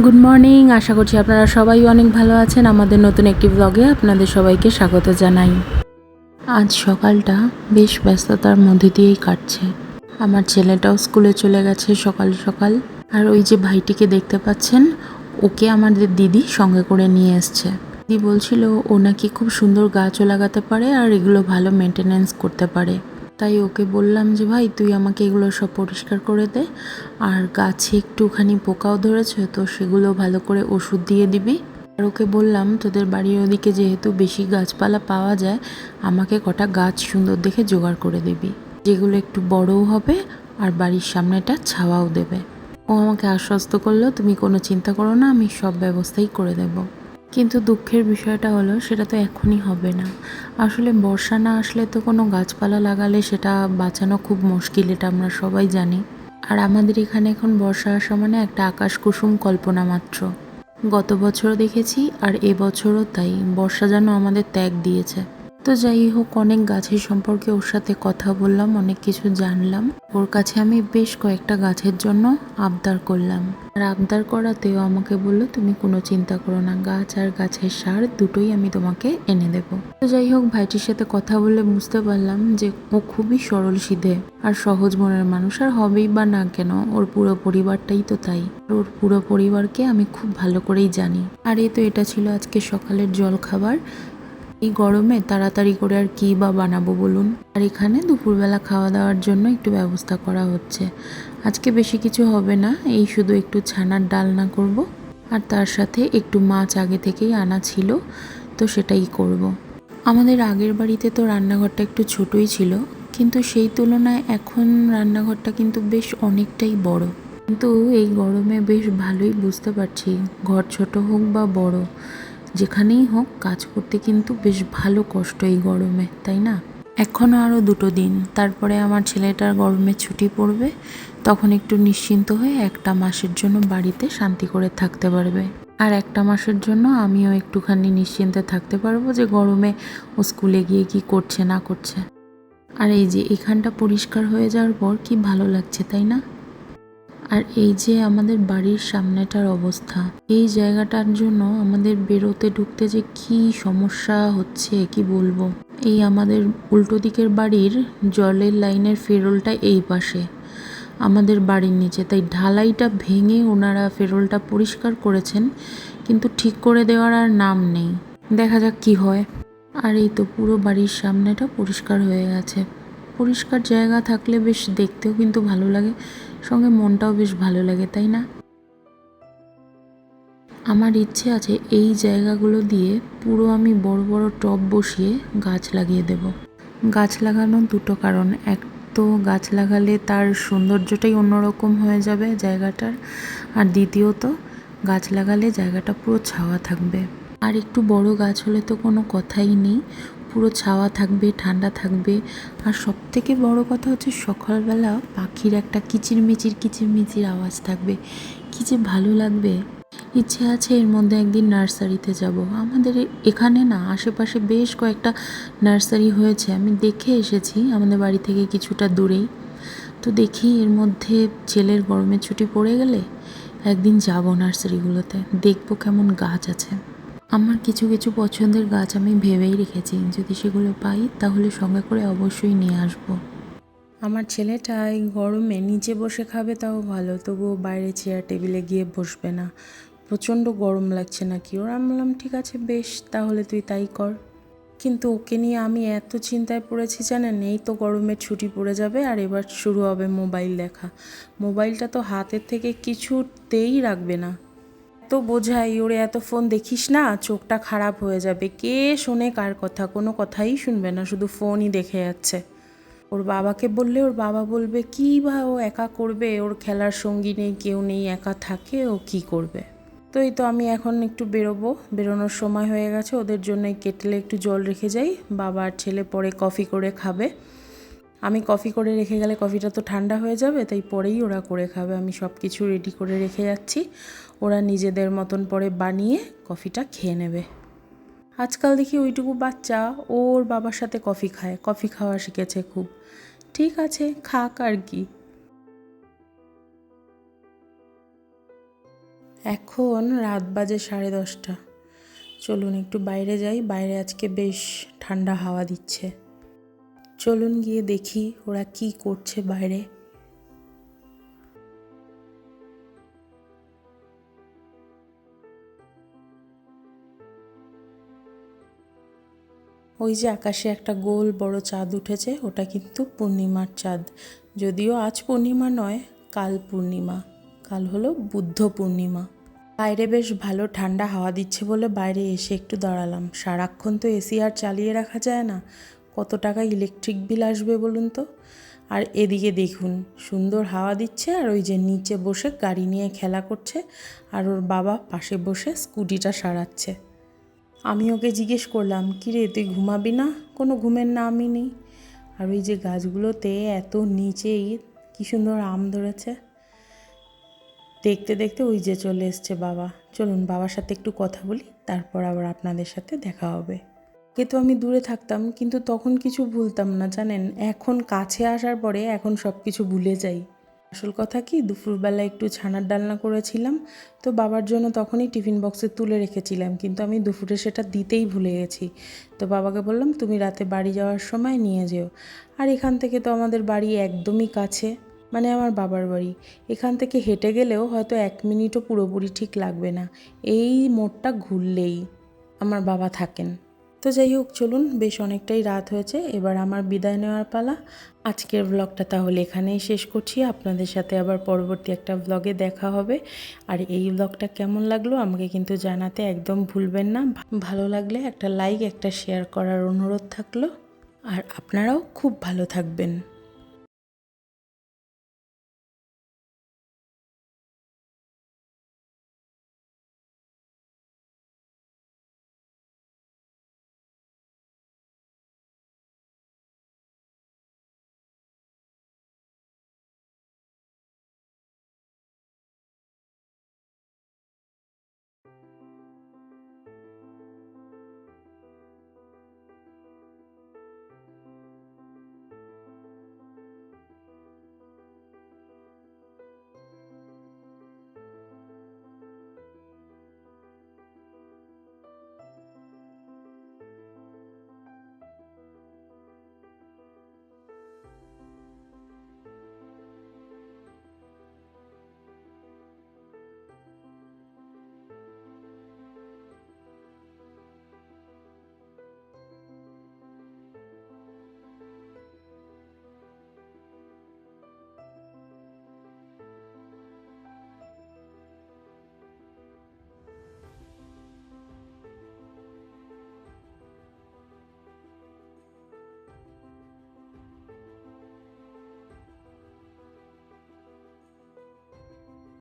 Good morning আশা করছি আপনারা সবাই অনেক ভালো আছেন। আমাদের নতুন একটি ব্লগে আপনাদের সবাইকে স্বাগত জানাই। আজ সকালটা বেশ ব্যস্ততার মধ্যে দিয়েই কাটছে। আমার ছেলেটাও স্কুলে চলে গেছে সকাল সকাল। আর ওই যে ভাইটিকে দেখতে পাচ্ছেন, ওকে আমাদের দিদি সঙ্গে করে নিয়ে এসছে। দিদি বলছিল, ও নাকি খুব সুন্দর গাছও লাগাতে পারে আর এগুলো ভালো মেনটেনেন্স করতে পারে। তাই ওকে বললাম যে, ভাই, তুই আমাকে এগুলো সব পরিষ্কার করে দে। আর গাছে একটুখানি পোকাও ধরেছে, তো সেগুলো ভালো করে ওষুধ দিয়ে দিবি। আর ওকে বললাম, তোদের বাড়ির ওদিকে যেহেতু বেশি গাছপালা পাওয়া যায়, আমাকে কটা গাছ সুন্দর দেখে জোগাড় করে দিবি। যেগুলো একটু বড়ও হবে আর বাড়ির সামনেটা ছাওয়াও দেবে। ও আমাকে আশ্বস্ত করল, তুমি কোনো চিন্তা করো না, আমি সব ব্যবস্থাই করে দেবো। কিন্তু দুঃখের বিষয়টা হলো, সেটা তো এখনই হবে না। আসলে বর্ষা না আসলে তো কোনো গাছপালা লাগালে সেটা বাঁচানো খুব মুশকিল, এটা আমরা সবাই জানি। আর আমাদের এখানে এখন বর্ষা আসা মানে একটা আকাশ কুসুম কল্পনা মাত্র। গত বছরও দেখেছি আর এবছরও তাই। বর্ষা যেন আমাদের ত্যাগ দিয়েছে। তো যাই হোক, অনেক গাছের সম্পর্কে ওর সাথে কথা বললাম, অনেক কিছু জানলাম। ওর কাছে আমি বেশ কয়েকটা গাছের জন্য আবদার করলাম। আর আবদার করাতেও আমাকে বলল, তুমি কোনো চিন্তা করো না, গাছ আর গাছের সার দুটোই আমি তোমাকে এনে দেব। তো যাই হোক, ভাইটির সাথে কথা বলে বুঝতে পারলাম যে ও খুবই সরল সিধে আর সহজ মনের মানুষ। আর হবেই বা না কেন, ওর পুরো পরিবারটাই তো তাই। ওর পুরো পরিবারকে আমি খুব ভালো করেই জানি। আর এই তো এটা ছিল আজকে সকালের জল খাবার এই গরমে তাড়াতাড়ি করে আর কী বা বানাবো বলুন? আর এখানে দুপুরবেলা খাওয়া দাওয়ার জন্য একটু ব্যবস্থা করা হচ্ছে। আজকে বেশি কিছু হবে না, এই শুধু একটু ছানার ডালনা করব। আর তার সাথে একটু মাছ আগে থেকেই আনা ছিল, তো সেটাই করব। আমাদের আগের বাড়িতে তো রান্নাঘরটা একটু ছোটই ছিল, কিন্তু সেই তুলনায় এখন রান্নাঘরটা কিন্তু বেশ অনেকটাই বড়। কিন্তু এই গরমে বেশ ভালোই বুঝতে পারছি, ঘর ছোট হোক বা বড় যেখানেই হোক কাজ করতে কিন্তু বেশ ভালো কষ্ট এই গরমে, তাই না? এখনও আরও দুটো দিন, তারপরে আমার ছেলেটার গরমে ছুটি পড়বে, তখন একটু নিশ্চিন্ত হয়ে একটা মাসের জন্য বাড়িতে শান্তি করে থাকতে পারবে। আর একটা মাসের জন্য আমিও একটুখানি নিশ্চিন্তে থাকতে পারব যে গরমে ও স্কুলে গিয়ে কি করছে না করছে। আর এই যে এখানটা পরিষ্কার হয়ে যাওয়ার পর কি ভালো লাগছে, তাই না? আর এই যে আমাদের বাড়ির সামনেটার অবস্থা, এই জায়গাটার জন্য আমাদের বেরোতে ঢুকতে যে কি সমস্যা হচ্ছে, কি বলব? এই আমাদের উল্টো দিকের বাড়ির জলের লাইনের ফেরোলটা এই পাশে, আমাদের বাড়ির নিচে। তাই ঢালাইটা ভেঙে ওনারা ফেরোলটা পরিষ্কার করেছেন, কিন্তু ঠিক করে দেওয়ার আর নাম নেই। দেখা যাক কি হয়। আর এই তো পুরো বাড়ির সামনেটা পরিষ্কার হয়ে গেছে। পরিষ্কার জায়গা থাকলে বেশ দেখতেও কিন্তু ভালো লাগে। সঙ্গে মনটাও বেশ ভালো লাগে, তাই না? আমার ইচ্ছে আছে এই জায়গাগুলো দিয়ে পুরো আমি বড় বড় টব বসিয়ে গাছ লাগিয়ে দেব। গাছ লাগানোর দুটো কারণ। এক তো গাছ লাগালে তার সৌন্দর্যটাই অন্যরকম হয়ে যাবে জায়গাটার। আর দ্বিতীয়ত, গাছ লাগালে জায়গাটা পুরো ছাওয়া থাকবে। আর একটু বড় গাছ হলে তো কোনো কথাই নেই। পুরো ছাওয়া থাকবে, ঠান্ডা থাকবে। আর সব থেকে বড় কথা হচ্ছে সকালবেলা পাখির একটা কিচিরমিচির কিচিরমিচির আওয়াজ থাকবে। কি যে ভালো লাগবে। ইচ্ছে আছে এর মধ্যে একদিন নার্সারিতে যাব। আমাদের এখানে না, আশেপাশে বেশ কয়েকটা নার্সারি হয়েছে। আমি দেখে এসেছি আমাদের বাড়ি থেকে কিছুটা দূরেই। তো দেখি এর মধ্যে ছেলের গরমের ছুটি পড়ে গেলে একদিন যাব নার্সারিগুলোতে। দেখব কেমন গাছ আছে। আমার কিছু কিছু পছন্দের গাছ আমি ভেবেই রেখেছি। যদি সেগুলো পাই, তাহলে সঙ্গে করে অবশ্যই নিয়ে আসব। আমার ছেলেটা এই গরমে নিচে বসে খাবে, তাও ভালো। তবুও বাইরে চেয়ার টেবিলে গিয়ে বসবে না। প্রচণ্ড গরম লাগছে নাকি? ওর আমি বললাম, ঠিক আছে, বেশ, তাহলে তুই তাই কর। কিন্তু ওকে নিয়ে আমি এত চিন্তায় পড়েছি জানেন? এই তো গরমের ছুটি পড়ে যাবে আর এবার শুরু হবে মোবাইল দেখা। মোবাইলটা তো হাতের থেকে কিছুতেই রাখবে না। এত বোঝাই ওরে এত ফোন দেখিস না, চোখটা খারাপ হয়ে যাবে। কে শোনে কার কথা? কোনো কথাই শুনবে না, শুধু ফোনই দেখে যাচ্ছে। ওর বাবাকে বললে, ওর বাবা বলবে, কী বা ও একা করবে? ওর খেলার সঙ্গী নেই, কেউ নেই, একা থাকে, ও কি করবে? তো এই তো আমি এখন একটু বেরোবো। বেরোনোর সময় হয়ে গেছে, ওদের জন্য কেটলে একটু জল রেখে যাই। বাবা আর ছেলে পরে কফি করে খাবে। আমি কফি করে রেখে গেলে কফিটা তো ঠান্ডা হয়ে যাবে, তাই পরেই ওরা করে খাবে। আমি সব কিছু রেডি করে রেখে যাচ্ছি। ওরা নিজেদের মতন পরে বানিয়ে কফিটা খেয়ে নেবে। আজকাল দেখি ওইটুকু বাচ্চা, ওর বাবার সাথে কফি খায়। কফি খাওয়া শিখেছে খুব। ঠিক আছে, খাক আর কি। এখন রাত বাজে সাড়ে দশটা। চলুন একটু বাইরে যাই। বাইরে আজকে বেশ ঠান্ডা হাওয়া দিচ্ছে। চলুন গিয়ে দেখি ওরা কি করছে বাইরে। ওই যে আকাশে একটা গোল বড় চাঁদ উঠেছে, ওটা কিন্তু পূর্ণিমার চাঁদ। যদিও আজ পূর্ণিমা নয়, কাল পূর্ণিমা। কাল হলো বুদ্ধ পূর্ণিমা। বাইরে বেশ ভালো ঠান্ডা হাওয়া দিচ্ছে বলে বাইরে এসে একটু দাঁড়ালাম। সারাক্ষণ তো এসি আর চালিয়ে রাখা যায় না। কত টাকা ইলেকট্রিক বিল আসবে বলুন তো? আর এদিকে দেখুন, সুন্দর হাওয়া দিচ্ছে আর ওই যে নিচে বসে গাড়ি নিয়ে খেলা করছে আর ওর বাবা পাশে বসে স্কুটিটা সারাচ্ছে। আমি ওকে জিজ্ঞেস করলাম, কি রে, তুই ঘুমাবি না? কোনো ঘুমের নামই নেই। আর ওই যে গাছগুলোতে এত নিচেই কি সুন্দর আম ধরেছে। দেখতে দেখতে ওই যে চলে এসছে বাবা। চলুন বাবার সাথে একটু কথা বলি, তারপর আবার আপনাদের সাথে দেখা হবে। আগে তো আমি দূরে থাকতাম, কিন্তু তখন কিছু ভুলতাম না, জানেন? এখন কাছে আসার পরে এখন সব কিছু ভুলে যাই। আসল কথা কি, দুপুরবেলা একটু ছানার ডালনা করেছিলাম, তো বাবার জন্য তখনই টিফিন বক্সে তুলে রেখেছিলাম, কিন্তু আমি দুপুরে সেটা দিতেই ভুলে গেছি। তো বাবাকে বললাম, তুমি রাতে বাড়ি যাওয়ার সময় নিয়ে যেও। আর এখান থেকে তো আমাদের বাড়ি একদমই কাছে মানে আমার বাবার বাড়ি। এখান থেকে হেঁটে গেলেও হয়তো এক মিনিটও পুরোপুরি ঠিক লাগবে না। এই মোড়টা ঘুরলেই আমার বাবা থাকেন। তো যাই হোক, চলুন, বেশ অনেকটাই রাত হয়েছে, এবার আমার বিদায় নেওয়ার পালা। আজকের ব্লগটা তাহলে এখানেই শেষ করছি। আপনাদের সাথে আবার পরবর্তী একটা ব্লগে দেখা হবে। আর এই ব্লগটা কেমন লাগল, আমাকে কিন্তু জানাতে একদম ভুলবেন না। ভালো লাগলে একটা লাইক একটা শেয়ার করার অনুরোধ থাকল। আর আপনারাও খুব ভালো থাকবেন।